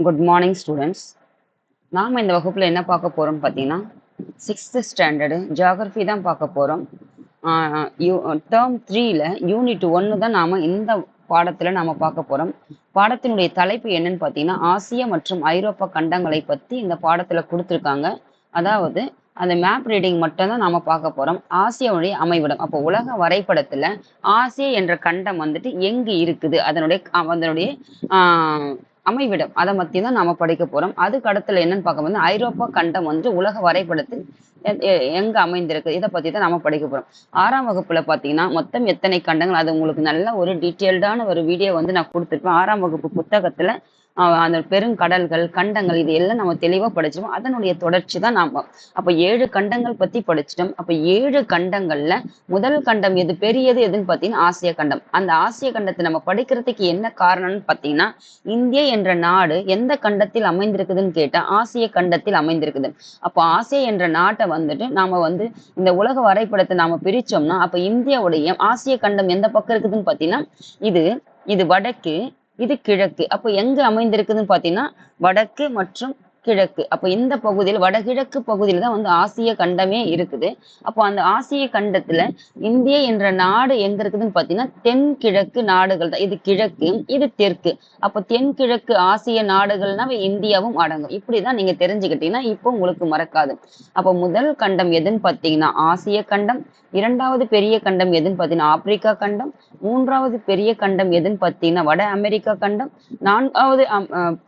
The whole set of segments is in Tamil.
குட் மார்னிங் ஸ்டூடெண்ட்ஸ் நாம் இந்த வகுப்பில் என்ன பார்க்க போகிறோம்னு பார்த்தீங்கன்னா சிக்ஸ்த்து ஸ்டாண்டர்டு ஜியாகிரஃபி தான் பார்க்க போகிறோம் யூ டேர்ம் த்ரீல யூனிட் ஒன்று தான் நாம் இந்த பாடத்தில் நாம் பார்க்க போகிறோம் பாடத்தினுடைய தலைப்பு என்னன்னு பார்த்தீங்கன்னா ஆசிய மற்றும் ஐரோப்பா கண்டங்களை பற்றி இந்த பாடத்தில் கொடுத்துருக்காங்க. அதாவது அந்த மேப் ரீடிங் மட்டும்தான் நாம் நாம பார்க்க போறோம். ஆசியாவுடைய அமைவிடம் அப்போ உலக வரைபடத்துல ஆசியா என்ற கண்டம் வந்துட்டு எங்கு இருக்குது? அதனுடைய அதனுடைய அமைவிடம். அதை பற்றி தான் நாம படிக்க போறோம். அதுக்கு அடுத்துல என்னன்னு பார்க்க ஐரோப்பா கண்டம் வந்து உலக வரைபடத்தில் எ- எங்க அமைந்திருக்கு? இதை பத்தி தான் நாம படிக்க போறோம். ஆறாம் வகுப்புல பாத்தீங்கன்னா மொத்தம் எத்தனை கண்டங்கள்? அது உங்களுக்கு நல்ல ஒரு டீட்டெயில்டான ஒரு வீடியோ வந்து நான் கொடுத்துருப்பேன். ஆறாம் வகுப்பு புத்தகத்துல அந்த பெருங்கடல்கள் கண்டங்கள் இது எல்லாம் நம்ம தெளிவா படிச்சோம் அதனுடைய தொடர்ச்சி தான் நாம. அப்ப ஏழு கண்டங்கள் பத்தி படிச்சிட்டோம். அப்ப ஏழு கண்டங்கள்ல முதல் கண்டம் எது பெரியது எதுன்னு பாத்தீங்கன்னா ஆசிய கண்டம். அந்த ஆசிய கண்டத்தை நம்ம படிக்கிறதுக்கு என்ன காரணம்னு பாத்தீங்கன்னா இந்தியா என்ற நாடு எந்த கண்டத்தில் அமைந்திருக்குதுன்னு கேட்டா ஆசிய கண்டத்தில் அமைந்திருக்குது. அப்போ ஆசியா என்ற நாட்டை வந்துட்டு நாம வந்து இந்த உலக வரைபடத்தை நாம பிரிச்சோம்னா அப்ப இந்தியாவுடைய ஆசிய கண்டம் எந்த பக்கம் இருக்குதுன்னு பாத்தீங்கன்னா இது இது வடக்கு இது கிழக்கு. அப்போ எங்க அமைந்திருக்குதுன்னு பார்த்தீங்கன்னா வடக்கு மற்றும் கிழக்கு. அப்போ இந்த பகுதியில் வடகிழக்கு பகுதியில் தான் வந்து ஆசிய கண்டமே இருக்குது. அப்போ அந்த ஆசிய கண்டத்துல இந்திய என்ற நாடு எங்க இருக்குதுன்னு பாத்தீங்கன்னா தென்கிழக்கு நாடுகள் தான். இது கிழக்கு இது தெற்கு. அப்போ தென்கிழக்கு ஆசிய நாடுகள்னா இந்தியாவும் அடங்கும். இப்படிதான் நீங்க தெரிஞ்சுக்கிட்டீங்கன்னா இப்போ உங்களுக்கு மறக்காது. அப்போ முதல் கண்டம் எதுன்னு பாத்தீங்கன்னா ஆசிய கண்டம். இரண்டாவது பெரிய கண்டம் எதுன்னு பாத்தீங்கன்னா ஆப்பிரிக்கா கண்டம். மூன்றாவது பெரிய கண்டம் எதுன்னு பாத்தீங்கன்னா வட அமெரிக்கா கண்டம். நான்காவது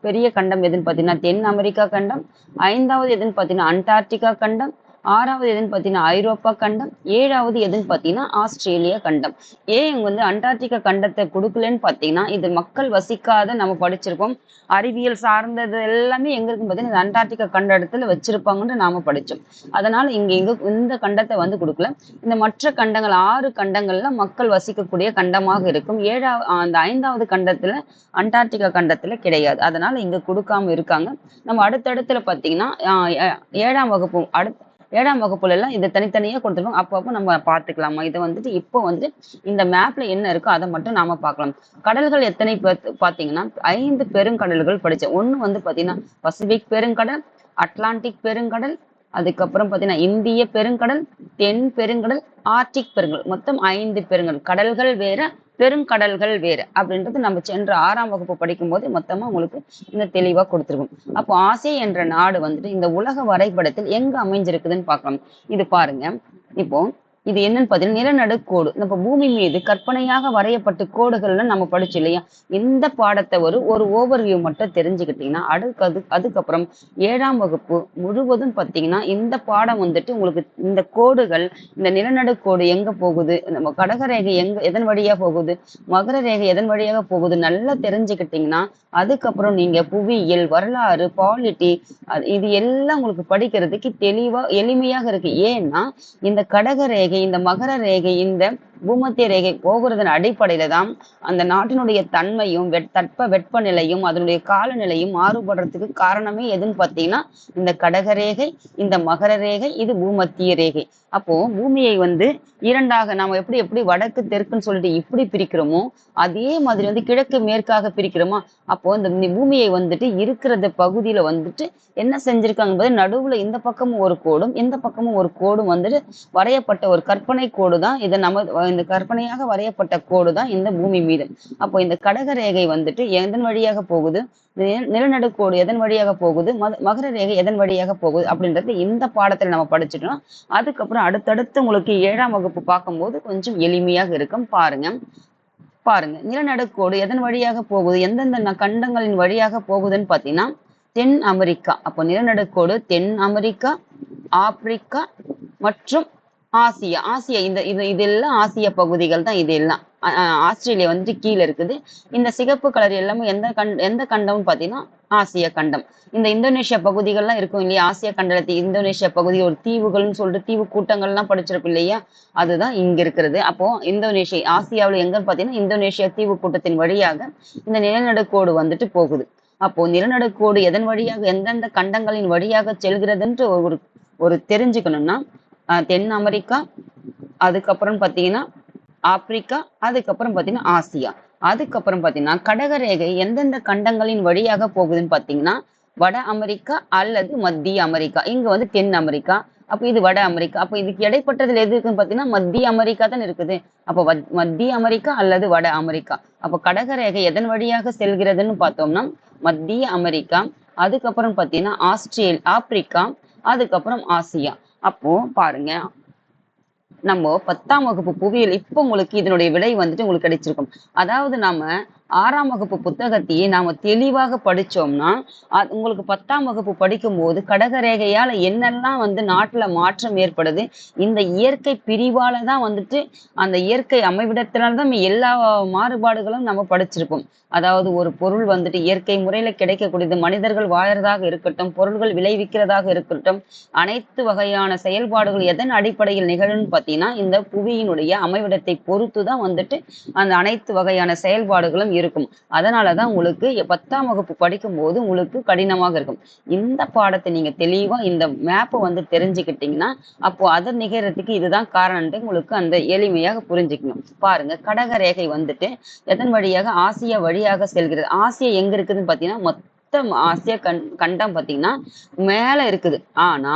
பெரிய கண்டம் எதுன்னு பாத்தீங்கன்னா தென் அமெரிக்கா கண்டம் ஐந்தாவது எதுன்னு பாத்தீங்கன்னா அண்டார்டிகா கண்டம் ஆறாவது எதுன்னு பார்த்தீங்கன்னா ஐரோப்பா கண்டம். ஏழாவது எதுன்னு பார்த்தீங்கன்னா ஆஸ்திரேலியா கண்டம். ஏன் இங்க வந்து அண்டார்டிகா கண்டத்தை கொடுக்கலன்னு பார்த்தீங்கன்னா இது மக்கள் வசிக்காத நம்ம படிச்சிருப்போம். அறிவியல் சார்ந்தது எல்லாமே எங்க இருக்குன்னு பார்த்தீங்கன்னா இந்த அண்டார்டிகா கண்டத்தில் வச்சிருப்பாங்கன்னு நாம படிச்சோம். அதனால இங்க எங்க இந்த கண்டத்தை வந்து கொடுக்கல. இந்த மற்ற கண்டங்கள் ஆறு கண்டங்கள்ல மக்கள் வசிக்கக்கூடிய கண்டமாக இருக்கும். ஏழாவது அந்த ஐந்தாவது கண்டத்துல அண்டார்டிகா கண்டத்துல கிடையாது. அதனால இங்க கொடுக்காம இருக்காங்க. நம்ம அடுத்தடுத்துல பார்த்தீங்கன்னா ஏழாம் வகுப்பு அடுத்த ஏழாம் வகுப்புல எல்லாம் இதை தனித்தனியா கொடுத்துருவோம் அப்பப்போ நம்ம பார்த்துக்கலாமா? இதை வந்துட்டு இப்போ வந்து இந்த மேப்ல என்ன இருக்கோ அதை மட்டும் நாம பார்க்கலாம். கடல்கள் எத்தனை பாத்து- பாத்தீங்கன்னா ஐந்து பெருங்கடல்கள் படிச்சேன் ஒண்ணு வந்து பாத்தீங்கன்னா பசிபிக் பெருங்கடல் அட்லாண்டிக் பெருங்கடல் அதுக்கப்புறம் பாத்தீங்கன்னா இந்திய பெருங்கடல் தென் பெருங்கடல் ஆர்டிக் பெருங்கடல். மொத்தம் ஐந்து பெருங்கடல். கடல்கள் வேற பெருங்கடல்கள் வேறு அப்படின்றது நம்ம சென்ற ஆறாம் வகுப்பு படிக்கும்போது மொத்தமா உங்களுக்கு இந்த தெளிவா கொடுத்துருக்கும். அப்போ ஆசிய என்ற நாடு வந்துட்டு இந்த உலக வரைபடத்தில் எங்க அமைஞ்சிருக்குதுன்னு பார்க்கலாம். இது பாருங்க. இப்போ இது என்னன்னு பார்த்தீங்கன்னா நிலநடுக்கோடு நம்ம பூமி மீது கற்பனையாக வரையப்பட்ட கோடுகள்னு நம்ம படிச்சு இல்லையா? இந்த பாடத்தை ஒரு ஒரு ஓவர்வியூ மட்டும் தெரிஞ்சுக்கிட்டீங்கன்னா அடுக்கு அது அதுக்கப்புறம் ஏழாம் வகுப்பு முழுவதும் பார்த்தீங்கன்னா இந்த பாடம் வந்துட்டு உங்களுக்கு இந்த கோடுகள் இந்த நிலநடுக்கோடு எங்க போகுது? நம்ம கடகரேகை எங்க எதன் வழியா போகுது? மகர ரேகை எதன் வழியாக போகுது? நல்லா தெரிஞ்சுக்கிட்டீங்கன்னா அதுக்கப்புறம் நீங்க புவியியல் வரலாறு பாலிட்டி இது எல்லாம் உங்களுக்கு படிக்கிறதுக்கு தெளிவா எளிமையாக இருக்கு. ஏன்னா இந்த கடகரேகை இந்த மகர ரேகை இந்த பூமத்திய ரேகை போகிறதன் அடிப்படையில தான் அந்த நாட்டினுடைய தன்மையும் வெட் தட்ப வெப்பநிலையும் அதனுடைய காலநிலையும் மாறுபடுறதுக்கு காரணமே எதுன்னு பார்த்தீங்கன்னா இந்த கடக ரேகை இந்த மகர ரேகை இது பூமத்திய ரேகை. அப்போ பூமியை வந்து இரண்டாக நாம எப்படி எப்படி வடக்கு தெற்குன்னு சொல்லிட்டு இப்படி பிரிக்கிறோமோ அதே மாதிரி வந்து கிழக்கு மேற்காக பிரிக்கிறோமா அப்போ இந்த பூமியை வந்துட்டு இருக்கிறத பகுதியில வந்துட்டு என்ன செஞ்சிருக்காங்க நடுவுல இந்த பக்கமும் ஒரு கோடும் இந்த பக்கமும் ஒரு கோடும் வந்துட்டு வரையப்பட்ட ஒரு கற்பனை கோடு தான் இதை நம்ம இந்த கற்பனையாக வரையப்பட்ட கோடு தான் இந்த பூமி மீது. அப்போ இந்த கடக ரேகை வந்துட்டு எதன் வழியாக போகுது? நிலநடுக்கோடு எதன் வழியாக போகுது? மகர ரேகை எதன் வழியாக போகுது? அப்படின்றது இந்த பாடத்துல நம்ம படிச்சிட்டோம். அதுக்கப்புறம் அடுத்தடுத்து உங்களுக்கு ஏழாம் வகுப்பு பார்க்கும்போது கொஞ்சம் எளிமையாக இருக்கும். பாருங்க. பாருங்க. நிலநடுக்கோடு எதன் வழியாக போகுது? எந்தெந்த கண்டங்களின் வழியாக போகுதுன்னு பாத்தீங்கன்னா தென் அமெரிக்கா. அப்போ நிலநடுக்கோடு தென் அமெரிக்கா ஆப்பிரிக்கா மற்றும் ஆசியா ஆசியா இந்த இது இதெல்லாம் ஆசிய பகுதிகள் தான் இது எல்லாம் ஆஸ்திரேலியா வந்துட்டு கீழே இருக்குது. இந்த சிகப்பு கலர் எல்லாமே எந்த கண் எந்த கண்டம்னு பார்த்தீங்கன்னா ஆசிய கண்டம். இந்த இந்தோனேஷியா பகுதிகள்லாம் இருக்கும் இல்லையா? ஆசிய கண்டத்தை இந்தோனேஷியா பகுதி ஒரு தீவுகள்னு சொல்லிட்டு தீவு கூட்டங்கள்லாம் படிச்சிருக்கும் இல்லையா? அதுதான் இங்க இருக்கிறது. அப்போ இந்தோனேஷியா ஆசியாவில் எங்கன்னு பார்த்தீங்கன்னா இந்தோனேஷியா தீவு கூட்டத்தின் வழியாக இந்த நிலநடுக்கோடு வந்துட்டு போகுது. அப்போ நிலநடுக்கோடு எதன் வழியாக எந்தெந்த கண்டங்களின் வழியாக செல்கிறதுன்ற ஒரு ஒரு தெரிஞ்சுக்கணும்னா தென் அமெரிக்கா அதுக்கப்புறம் பார்த்தீங்கன்னா ஆப்பிரிக்கா அதுக்கப்புறம் பார்த்தீங்கன்னா ஆசியா. அதுக்கப்புறம் பார்த்தீங்கன்னா கடகரேகை எந்தெந்த கண்டங்களின் வழியாக போகுதுன்னு பார்த்தீங்கன்னா வட அமெரிக்கா அல்லது மத்திய அமெரிக்கா. இங்க வந்து தென் அமெரிக்கா அப்ப இது வட அமெரிக்கா. அப்ப இதுக்கு இடைப்பட்டதுல எது இருக்குன்னு பாத்தீங்கன்னா மத்திய அமெரிக்கா தான் இருக்குது. அப்ப மத்திய அமெரிக்கா அல்லது வட அமெரிக்கா. அப்ப கடகரேகை எதன் வழியாக செல்கிறதுன்னு பார்த்தோம்னா மத்திய அமெரிக்கா அதுக்கப்புறம் பாத்தீங்கன்னா ஆஸ்திரேல் ஆப்பிரிக்கா அதுக்கப்புறம் ஆசியா. அப்போ பாருங்க நம்ம பத்தாம் வகுப்பு புவியியல் இப்போ உங்களுக்கு இதனுடைய விடை வந்துட்டு உங்களுக்கு கிடைச்சிருக்கும். அதாவது நாம ஆறாம் வகுப்பு புத்தகத்தையே நாம தெளிவாக படிச்சோம்னா உங்களுக்கு பத்தாம் வகுப்பு படிக்கும்போது கடகரேகையால என்னெல்லாம் வந்து நாட்டுல மாற்றம் ஏற்படுது இந்த இயற்கை பிரிவால தான் வந்துட்டு அந்த இயற்கை அமைவிடத்தினால்தான் எல்லா மாறுபாடுகளும் நம்ம படிச்சிருப்போம். அதாவது ஒரு பொருள் வந்துட்டு இயற்கை முறையில கிடைக்கக்கூடியது மனிதர்கள் வாழறதாக இருக்கட்டும் பொருள்கள் விளைவிக்கிறதாக இருக்கட்டும் அனைத்து வகையான செயல்பாடுகள் எதன் அடிப்படையில் நிகழும்னு பார்த்தீங்கன்னா இந்த புவியினுடைய அமைவிடத்தை பொறுத்து தான் வந்துட்டு அந்த அனைத்து வகையான செயல்பாடுகளும் இருக்கும். அதனால தான் உங்களுக்கு பத்தாம் வகுப்பு படிக்கும் போது உங்களுக்கு கடினமாக இருக்கும். இந்த பாடத்தை நீங்க தெளிவா இந்த மேப்பை வந்து தெரிஞ்சுக்கிட்டீங்கன்னா அப்போ அதை நிகழறதுக்கு இதுதான் காரணம்ட்டு உங்களுக்கு அந்த எளிமையாக புரிஞ்சுக்கணும். பாருங்க கடக ரேகை வந்துட்டு எதன் வழியாக? ஆசியா வழியாக செல்கிறது. ஆசியா எங்க இருக்குதுன்னு பாத்தீங்கன்னா மொத்தம் ஆசியா கண் கண்டம் பாத்தீங்கன்னா மேல இருக்குது. ஆனா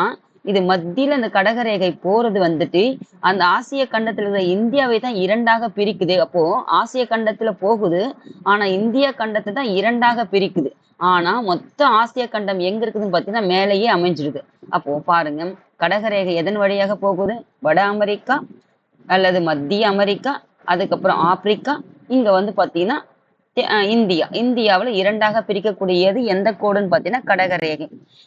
இது மத்தியில இந்த கடகரேகை போறது வந்துட்டு அந்த ஆசிய கண்டத்துல இருக்கிற இந்தியாவை தான் இரண்டாக பிரிக்குது. அப்போ ஆசிய கண்டத்துல போகுது ஆனா இந்திய கண்டத்தை தான் இரண்டாக பிரிக்குது. ஆனா மொத்த ஆசிய கண்டம் எங்க இருக்குதுன்னு பாத்தீங்கன்னா மேலேயே அமைஞ்சிருக்கு. அப்போ பாருங்க கடகரேகை எதன் வழியாக போகுது? வட அமெரிக்கா அல்லது மத்திய அமெரிக்கா அதுக்கப்புறம் ஆப்பிரிக்கா. இங்க வந்து பாத்தீங்கன்னா இந்தியா. இந்தியாவுல இரண்டாக பிரிக்கக்கூடியது எந்த கோடுன்னு பாத்தீங்கன்னா கடகரேகை.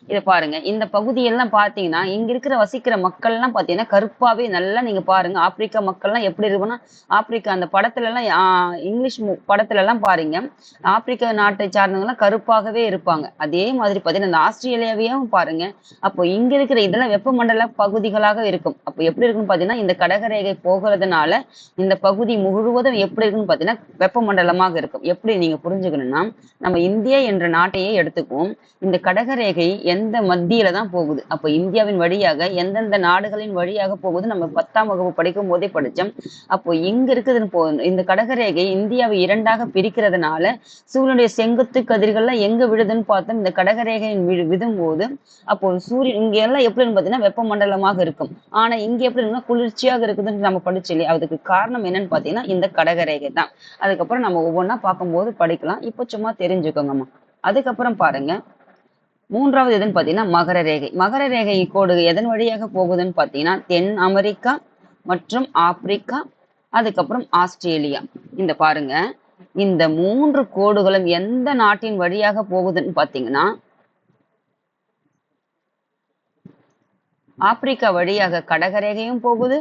இதை பாருங்க. இந்த பகுதியெல்லாம் பாத்தீங்கன்னா இங்க இருக்கிற வசிக்கிற மக்கள் எல்லாம் பாத்தீங்கன்னா கருப்பாவே நல்லா நீங்க பாருங்க. ஆப்பிரிக்கா மக்கள்லாம் எப்படி இருக்குன்னா ஆப்பிரிக்கா அந்த படத்துல எல்லாம் இங்கிலீஷ் படத்துல எல்லாம் பாருங்க. ஆப்பிரிக்கா நாட்டை சார்ந்தவங்கலாம் கருப்பாகவே இருப்பாங்க. அதே மாதிரி பாத்தீங்கன்னா இந்த ஆஸ்திரேலியாவையும் பாருங்க. அப்போ இங்க இருக்கிற இதெல்லாம் வெப்பமண்டல பகுதிகளாக இருக்கும். அப்போ எப்படி இருக்குன்னு பாத்தீங்கன்னா இந்த கடகரேகை போகிறதுனால இந்த பகுதி முழுவதும் எப்படி இருக்குன்னு பாத்தீங்கன்னா வெப்பமண்டலமாக இருக்கும். எப்படி நீங்க புரிஞ்சுக்கணும்னா நம்ம இந்தியா என்ற நாட்டையே எடுத்துக்குவோம். இந்த கடகரேகை எந்த மத்தியில தான் போகுது? அப்ப இந்தியாவின் வழியாக எந்தெந்த நாடுகளின் வழியாக போகுது? நம்ம பத்தாம் வகுப்பு படிக்கும் போதே படிச்சோம். அப்போ இங்க இருக்குதுன்னு போ இந்த கடகரேகை இந்தியாவை இரண்டாக பிரிக்கிறதுனால சூரியனுடைய செங்குத்து கதிர்கள்லாம் எங்க விழுதுன்னு பார்த்தோம். இந்த கடகரேகையின் விழு விதும் போது அப்போ சூரியன் இங்க எல்லாம் எப்படின்னு பாத்தீங்கன்னா வெப்பமண்டலமாக இருக்கும். ஆனா இங்க எப்படி இருக்குன்னா குளிர்ச்சியாக இருக்குதுன்னு நம்ம படிச்சு இல்லையா? அதுக்கு காரணம் என்னன்னு பாத்தீங்கன்னா இந்த கடகரேகை தான். அதுக்கப்புறம் நம்ம ஒவ்வொன்றா பார்க்கும்போது படிக்கலாம். இப்போ சும்மா தெரிஞ்சுக்கோங்கம்மா. அதுக்கப்புறம் பாருங்க. மூன்றாவது எதுன்னு பார்த்தீங்கன்னா மகர ரேகை. மகர ரேகை கோடு எதன் வழியாக போகுதுன்னு பார்த்தீங்கன்னா தென் அமெரிக்கா மற்றும் ஆப்பிரிக்கா அதுக்கப்புறம் ஆஸ்திரேலியா. இந்த பாருங்க. இந்த மூன்று கோடுகளும் எந்த நாட்டின் வழியாக போகுதுன்னு பார்த்தீங்கன்னா ஆப்பிரிக்கா வழியாக கடகரேகையும் போகுது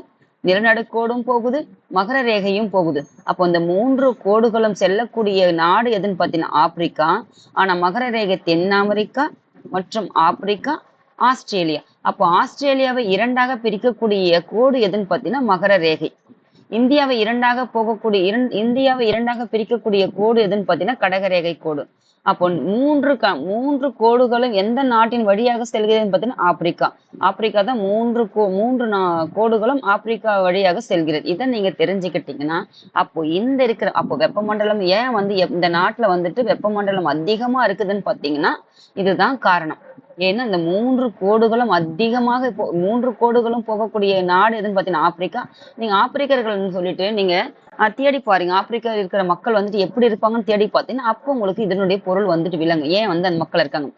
நிலநடுக்கோடும் போகுது மகர ரேகையும் போகுது. அப்போ இந்த மூன்று கோடுகளும் செல்லக்கூடிய நாடு எதுன்னு பார்த்தீங்கன்னா ஆப்பிரிக்கா. ஆனா மகர ரேகை தென் அமெரிக்கா மற்றும் ஆப்பிரிக்கா ஆஸ்திரேலியா. அப்போ ஆஸ்திரேலியாவை இரண்டாக பிரிக்கக்கூடிய கோடு எதுன்னு பார்த்தீங்கன்னா மகர ரேகை. இந்தியாவை இரண்டாக போகக்கூடிய இரண் இந்தியாவை இரண்டாக பிரிக்கக்கூடிய கோடு எதுன்னு பார்த்தீங்கன்னா கடகரேகை கோடு. அப்போ மூன்று க மூன்று கோடுகளும் எந்த நாட்டின் வழியாக செல்கிறதுன்னு பார்த்தீங்கன்னா ஆப்பிரிக்கா. ஆப்பிரிக்கா தான் மூன்று கோ மூன்று நா- கோடுகளும் ஆப்பிரிக்கா வழியாக செல்கிறது. இதை நீங்க தெரிஞ்சுக்கிட்டீங்கன்னா அப்போ இந்த இருக்கிற அப்போ வெப்பமண்டலம் ஏன் வந்து இந்த நாட்டுல வந்துட்டு வெப்பமண்டலம் அதிகமா இருக்குதுன்னு பார்த்தீங்கன்னா இதுதான் காரணம். ஏன்னா இந்த மூன்று கோடுகளும் அதிகமாக இப்போ மூன்று கோடுகளும் போகக்கூடிய நாடு எதுன்னு பார்த்தீங்கன்னா ஆப்பிரிக்கா. நீங்க ஆப்பிரிக்கர்கள்னு சொல்லிட்டு நீங்க தேடி பாருங்க. ஆப்பிரிக்கா இருக்கிற மக்கள் வந்துட்டு எப்படி இருப்பாங்கன்னு தேடி பார்த்தீங்கன்னா அப்போ உங்களுக்கு இதனுடைய பொருள் வந்துட்டு விளங்கும். ஏன் வந்து அந்த மக்கள் இருக்காங்க?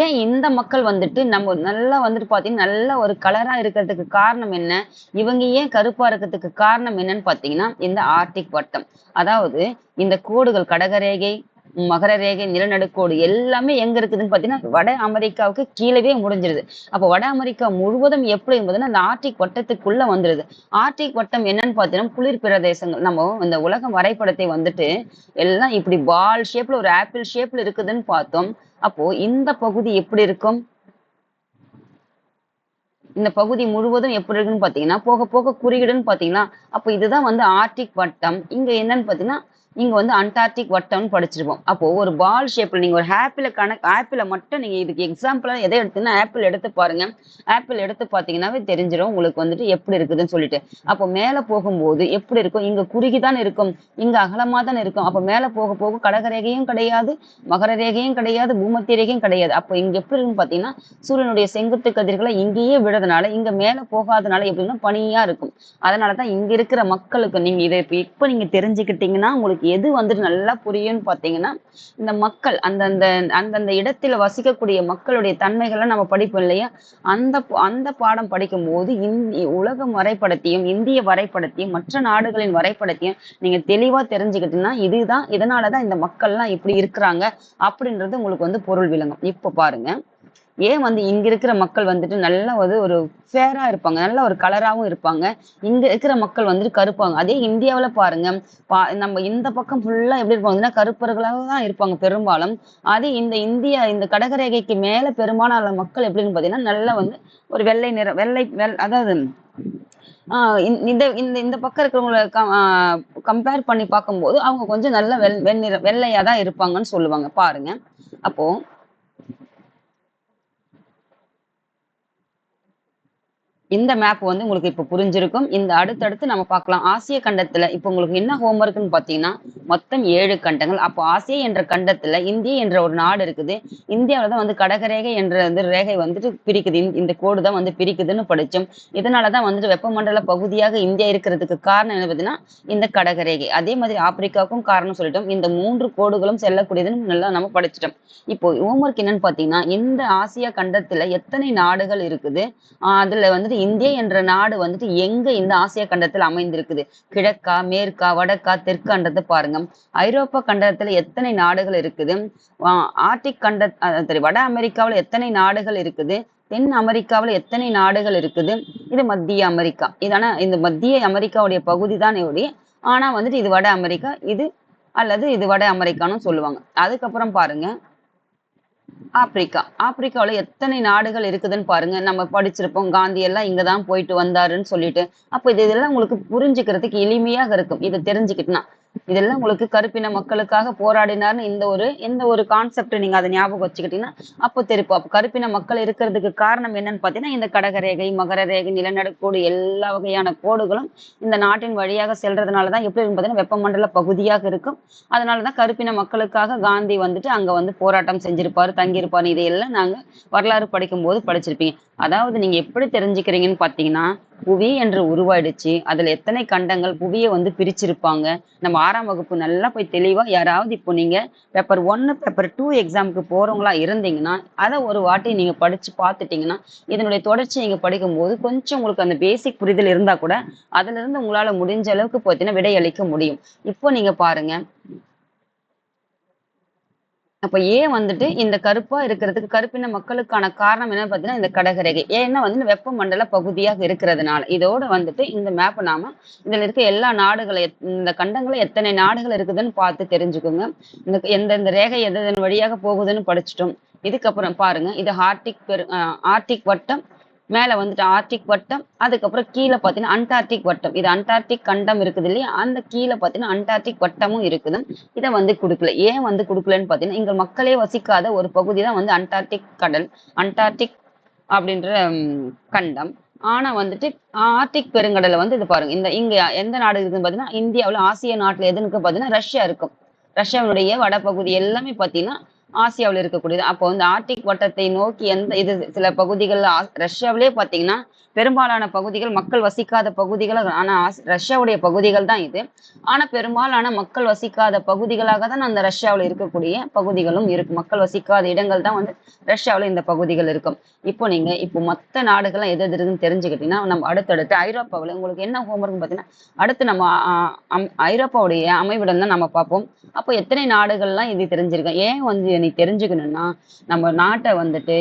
ஏன் இந்த மக்கள் வந்துட்டு நம்ம நல்லா வந்துட்டு பார்த்தீங்கன்னா நல்ல ஒரு கலரா இருக்கிறதுக்கு காரணம் என்ன? இவங்க ஏன் கருப்பா இருக்கிறதுக்கு காரணம் என்னன்னு பார்த்தீங்கன்னா இந்த ஆர்டிக் வட்டம். அதாவது இந்த கோடுகள் கடகரேகை மகர ரேகை நிலநடுக்கோடு எல்லாமே எங்க இருக்குதுன்னு பார்த்தீங்கன்னா வட அமெரிக்காவுக்கு கீழவே முடிஞ்சிருது. அப்போ வட அமெரிக்கா முழுவதும் எப்படி என்பதுன்னா அந்த ஆர்டிக் வட்டத்துக்குள்ள வந்துருது. ஆர்டிக் வட்டம் என்னன்னு பார்த்தீங்கன்னா குளிர் பிரதேசங்கள். நம்ம இந்த உலக வரைபடத்தை வந்துட்டு எல்லாம் இப்படி பால் ஷேப்ல ஒரு ஆப்பிள் ஷேப்ல இருக்குதுன்னு பார்த்தோம். அப்போ இந்த பகுதி எப்படி இருக்கும்? இந்த பகுதி முழுவதும் எப்படி இருக்குன்னு பார்த்தீங்கன்னா போக போக குறியீடுன்னு பார்த்தீங்கன்னா அப்போ இதுதான் வந்து ஆர்டிக் வட்டம். இங்க என்னன்னு பார்த்தீங்கன்னா நீங்கள் வந்து அண்டார்டிக் வட்டம்னு படிச்சிருப்போம் அப்போது ஒரு பால் ஷேப்பில் நீங்கள் ஒரு ஆப்பிள கணக்கு ஆப்பிளை மட்டும் நீங்கள் இதுக்கு எக்ஸாம்பிளாக எதை எடுத்துன்னா ஆப்பிள் எடுத்து பாருங்க. ஆப்பிள் எடுத்து பார்த்தீங்கன்னாவே தெரிஞ்சிடும் உங்களுக்கு வந்துட்டு எப்படி இருக்குதுன்னு சொல்லிட்டு. அப்போ மேலே போகும்போது எப்படி இருக்கும்? இங்கே குறுகி தான் இருக்கும். இங்கே அகலமாக தான் இருக்கும். அப்போ மேலே போக போக கடகரேகையும் கிடையாது மகர ரேகையும் கிடையாது பூமத்திய ரேகையும் கிடையாது. அப்போ இங்கே எப்படி இருக்குன்னு பார்த்தீங்கன்னா சூரியனுடைய செங்குத்து கதிர்களை இங்கேயே விடுறதுனால இங்கே மேலே போகாதனால எப்படின்னா பனியாக இருக்கும். அதனால தான் இங்கே இருக்கிற மக்களுக்கு நீங்கள் இதை இப்போ இப்போ நீங்கள் தெரிஞ்சுக்கிட்டீங்கன்னா உங்களுக்கு எது வந்துட்டு நல்லா புரியும்னு பார்த்தீங்கன்னா இந்த மக்கள் அந்தந்த அந்தந்த இடத்துல வசிக்கக்கூடிய மக்களுடைய தன்மைகளை நம்ம படிப்போம் இல்லையா? அந்த அந்த பாடம் படிக்கும் போது இந்தி உலக வரைபடத்தையும் இந்திய வரைபடத்தையும் மற்ற நாடுகளின் வரைபடத்தையும் நீங்க தெளிவா தெரிஞ்சுக்கிட்டீங்கன்னா இதுதான் இதனாலதான் இந்த மக்கள்லாம் இப்படி இருக்கிறாங்க அப்படின்றது உங்களுக்கு வந்து பொருள் விளங்கும். இப்ப பாருங்க. ஏன் வந்து இங்க இருக்கிற மக்கள் வந்துட்டு நல்லா வந்து ஒரு ஃபேரா இருப்பாங்க நல்ல ஒரு கலராவும் இருப்பாங்க. இங்க இருக்கிற மக்கள் வந்துட்டு கருப்பாங்க. அதே இந்தியாவுல பாருங்க பா நம்ம இந்த பக்கம் ஃபுல்லா எப்படி இருப்பாங்கன்னா கருப்பர்களாக தான் இருப்பாங்க பெரும்பாலும். அதே இந்த இந்தியா இந்த கடகரேகைக்கு மேல பெரும்பாலான மக்கள் எப்படின்னு பாத்தீங்கன்னா நல்லா வந்து ஒரு வெள்ளை நிறம் வெள்ளை வெள் அதாவது ஆஹ் இந்த இந்த இந்த இந்த பக்கம் இருக்கிறவங்கள கம்பேர் பண்ணி பார்க்கும்போது அவங்க கொஞ்சம் நல்ல வெள் வெண்ணிற வெள்ளையா தான் இருப்பாங்கன்னு சொல்லுவாங்க பாருங்க. அப்போ இந்த மேப் வந்து உங்களுக்கு இப்ப புரிஞ்சிருக்கும். இந்த அடுத்தடுத்து நம்ம பார்க்கலாம். ஆசிய கண்டத்துல இப்ப உங்களுக்கு என்ன ஹோம்ஒர்க்குன்னு பாத்தீங்கன்னா மொத்தம் ஏழு கண்டங்கள். அப்போ ஆசியா என்ற கண்டத்துல இந்தியா என்ற ஒரு நாடு இருக்குது. இந்தியாவில் தான் வந்து கடகரேகை என்ற வந்து ரேகை வந்துட்டு பிரிக்குது. இந்த- கோடு தான் வந்து பிரிக்குதுன்னு படிச்சோம். இதனாலதான் வந்துட்டு வெப்பமண்டல பகுதியாக இந்தியா இருக்கிறதுக்கு காரணம் என்ன பார்த்தீங்கன்னா இந்த கடகரேகை. அதே மாதிரி ஆப்பிரிக்காவுக்கும் காரணம் சொல்லிட்டோம். இந்த மூன்று கோடுகளும் செல்லக்கூடியதுன்னு நல்லா நம்ம படிச்சிட்டோம். இப்போ ஹோம்ஒர்க் என்னன்னு பாத்தீங்கன்னா இந்த ஆசியா கண்டத்துல எத்தனை நாடுகள் இருக்குது? அதில் அதுல வந்துட்டு இந்தியா என்ற நாடு வந்துட்டு எங்க இந்த ஆசியா கண்டத்தில் அமைந்திருக்குது? கிழக்கா மேற்கா வடக்கா தெற்கான்றதை பாருங்க. ஐரோப்பா கண்டத்துல எத்தனை நாடுகள் இருக்குது? ஆர்டிக் கண்ட சரி வட அமெரிக்காவுல எத்தனை நாடுகள் இருக்குது? தென் அமெரிக்காவில் எத்தனை நாடுகள் இருக்குது? இது மத்திய அமெரிக்கா. இதான இந்த மத்திய அமெரிக்காவுடைய பகுதி தான் ஒழிய ஆனா வந்துட்டு இது வட அமெரிக்கா இது அல்லது இது வட அமெரிக்கான்னு சொல்லுவாங்க. அதுக்கப்புறம் பாருங்க. ஆப்பிரிக்கா. ஆப்பிரிக்காவுல எத்தனை நாடுகள் இருக்குதுன்னு பாருங்க. நம்ம படிச்சிருப்போம். காந்தி எல்லாம் இங்கதான் போயிட்டு வந்தாருன்னு சொல்லிட்டு. அப்ப இது இதெல்லாம் உங்களுக்கு புரிஞ்சுக்கிறதுக்கு எளிமையாக இருக்கும். இதை தெரிஞ்சுக்கிட்டுனா. இதெல்லாம் உங்களுக்கு கருப்பின மக்களுக்காக போராடினார்னு இந்த ஒரு இந்த ஒரு கான்செப்ட் நீங்க அதை ஞாபகம் வச்சுக்கிட்டீங்கன்னா அப்போ தெரிப்போம். அப்ப கருப்பின மக்கள் இருக்கிறதுக்கு காரணம் என்னன்னு பாத்தீங்கன்னா இந்த கடகரேகை மகர ரேகை நிலநடுக்கோடு எல்லா வகையான கோடுகளும் இந்த நாட்டின் வழியாக செல்றதுனாலதான் எப்படி இருக்குன்னு பாத்தீங்கன்னா வெப்பமண்டல பகுதியாக இருக்கும். அதனாலதான் கருப்பின மக்களுக்காக காந்தி வந்துட்டு அங்க வந்து போராட்டம் செஞ்சிருப்பாரு தங்கியிருப்பாரு. இதையெல்லாம் நாங்க வரலாறு படிக்கும் போது படிச்சிருப்பீங்க. அதாவது நீங்க எப்படி தெரிஞ்சுக்கிறீங்கன்னு பாத்தீங்கன்னா புவி என்று உருவாயிடுச்சு. அதுல எத்தனை கண்டங்கள் புவியை வந்து பிரிச்சிருப்பாங்க? நம்ம ஆறாம் வகுப்பு நல்லா போய் தெளிவா யாராவது இப்போ நீங்க பேப்பர் ஒன்னு பேப்பர் டூ எக்ஸாமுக்கு போறவங்களா இருந்தீங்கன்னா அதை ஒரு வாட்டி நீங்க படிச்சு பார்த்துட்டீங்கன்னா இதனுடைய தொடர்ச்சி நீங்க படிக்கும்போது கொஞ்சம் உங்களுக்கு அந்த பேசிக் புரிதல் இருந்தா கூட அதுல இருந்து உங்களால முடிஞ்ச அளவுக்கு பார்த்தீங்கன்னா விடையளிக்க முடியும். இப்போ நீங்க பாருங்க. அப்ப ஏன் வந்துட்டு இந்த கருப்பா இருக்கிறதுக்கு கருப்பின மக்களுக்கான காரணம் என்ன பார்த்தீங்கன்னா இந்த கடகரேகை. ஏன்னா வந்து வெப்பமண்டல பகுதியாக இருக்கிறதுனால இதோட வந்துட்டு இந்த மேப் நாம இதுல இருக்க எல்லா நாடுகளை எத்- இந்த கண்டங்களை எத்தனை நாடுகள் இருக்குதுன்னு பார்த்து தெரிஞ்சுக்கோங்க. இந்த எந்தெந்த ரேகை எதன் வழியாக போகுதுன்னு படிச்சிட்டோம். இதுக்கப்புறம் பாருங்க இது ஆர்டிக் பெரு ஆர்டிக் வட்டம் மேல வந்துட்டு ஆர்டிக் வட்டம் அதுக்கப்புறம் கீழே பார்த்தீங்கன்னா அண்டார்டிக் வட்டம். இது அண்டார்டிக் கண்டம் இருக்குது இல்லையா? அந்த கீழே பார்த்தீங்கன்னா அண்டார்டிக் வட்டமும் இருக்குது. இதை வந்து கொடுக்கல. ஏன் வந்து கொடுக்கலன்னு பார்த்தீங்கன்னா இங்கே மக்களே வசிக்காத ஒரு பகுதி தான் வந்து அண்டார்டிக் கடல் அண்டார்டிக் அப்படின்ற கண்டம். ஆனா வந்துட்டு ஆர்டிக் பெருங்கடலை வந்து இது பாருங்க. இந்த இங்க எந்த நாடு இருக்குன்னு பார்த்தீங்கன்னா இந்தியாவில் ஆசிய நாட்டுல எதுன்னு பார்த்தீங்கன்னா ரஷ்யா இருக்கும். ரஷ்யாவினுடைய வடபகுதி எல்லாமே பார்த்தீங்கன்னா ஆசியாவில் இருக்கக்கூடியது. அப்போ வந்து ஆர்டிக் வட்டத்தை நோக்கி எந்த இது சில பகுதிகள் ரஷ்யாவிலே பார்த்தீங்கன்னா பெரும்பாலான பகுதிகள் மக்கள் வசிக்காத பகுதிகள் ஆனால் ரஷ்யாவுடைய பகுதிகள் தான் இது. ஆனால் பெரும்பாலான மக்கள் வசிக்காத பகுதிகளாக தான் அந்த ரஷ்யாவில் இருக்கக்கூடிய பகுதிகளும் இருக்கு. மக்கள் வசிக்காத இடங்கள் தான் வந்து ரஷ்யாவில் இந்த பகுதிகள் இருக்கும். இப்போ நீங்க இப்போ மொத்த நாடுகள்லாம் எது எது இருக்குன்னு தெரிஞ்சுக்கிட்டீங்கன்னா நம்ம அடுத்தடுத்து ஐரோப்பாவில் உங்களுக்கு என்ன ஹோம்ஒர்க் பார்த்தீங்கன்னா அடுத்து நம்ம அம்- ஐரோப்பாவுடைய அமைவிடம் தான் நம்ம பார்ப்போம். அப்போ எத்தனை நாடுகள்லாம் இது தெரிஞ்சிருக்கோம் ஏன் வந்து நீ தெரிஞ்சுக்கணும்னா நம்ம நாட்டை வந்துட்டு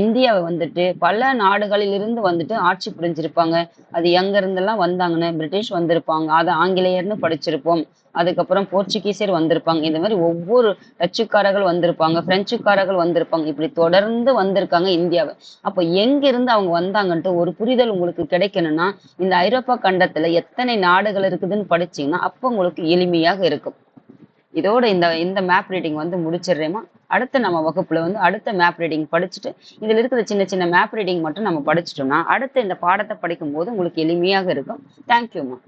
இந்தியாவை வந்துட்டு பல நாடுகளில் இருந்து வந்துட்டு ஆட்சி புரிஞ்சிருப்பாங்க. அது எங்க இருந்தெல்லாம் வந்தாங்கன்னு பிரிட்டிஷ் வந்திருப்பாங்க. அதை ஆங்கிலேயர்னு படிச்சிருப்போம். அதுக்கப்புறம் போர்ச்சுகீசியர் வந்திருப்பாங்க. இந்த மாதிரி ஒவ்வொரு டச்சுக்காரர்கள் வந்திருப்பாங்க. பிரெஞ்சுக்காரர்கள் வந்திருப்பாங்க. இப்படி தொடர்ந்து வந்திருக்காங்க இந்தியாவை. அப்போ எங்க இருந்து அவங்க வந்தாங்கன்ட்டு ஒரு புரிதல் உங்களுக்கு கிடைக்கணும்னா இந்த ஐரோப்பா கண்டத்துல எத்தனை நாடுகள் இருக்குதுன்னு படிச்சீங்கன்னா அப்போ உங்களுக்கு எளிமையாக இருக்கும். இதோட இந்த இந்த மேப் ரீடிங் வந்து முடிச்சிடுறேமா அடுத்த நம்ம வகுப்புல வந்து அடுத்த மேப் ரீடிங் படிச்சுட்டு இதுல இருக்கிற சின்ன சின்ன மேப் ரீடிங் மட்டும் நம்ம படிச்சிட்டோம்னா அடுத்த இந்த பாடத்தை படிக்கும் போது உங்களுக்கு எளிமையாக இருக்கும். தேங்க்யூம்மா